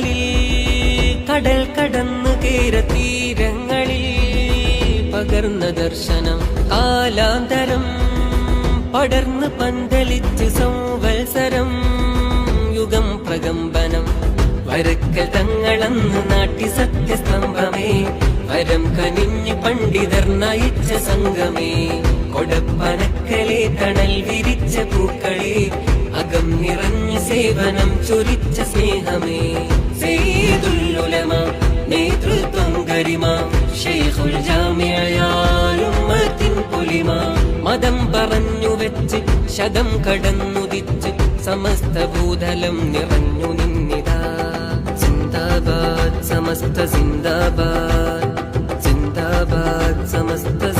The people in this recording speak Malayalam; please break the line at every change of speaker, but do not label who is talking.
കാലിൽ കടൽ കടന്നു കേര തീരങ്ങളിൽ പകർന്ന ദർശനം കാലാന്തരം പടർന്ന് പന്തലിച്ച് സംവത്സരം യുഗം പ്രകമ്പനം. വരക്കൽ തങ്ങളെന്ന് നാട്ടി സത്യസ്തംഭമേ വരം കനിഞ്ഞ് പണ്ഡിതർ നയിച്ച സംഗമേ. കൊടപ്പനക്കലെ തണൽ വിരിച്ച നിറഞ്ഞ സേവനം ചൊരിച്ച സ്നേഹമേ. സെയ്തുല്ലുലമ നേതൃത്വം കരിമ. ഷെയ്ഖുൽ ജാമിയയാലുമ്മത്തിൻ പുലിമ. മതം പറഞ്ഞു വെച്ച് ശതം കടന്നുദിച്ച് സമസ്ത ഭൂതലം നിറഞ്ഞു നിന്നിതാ. സിന്ദാബാദ് സമസ്ത സിന്ദാബാദ്. സിന്ദാബാദ് സമസ്ത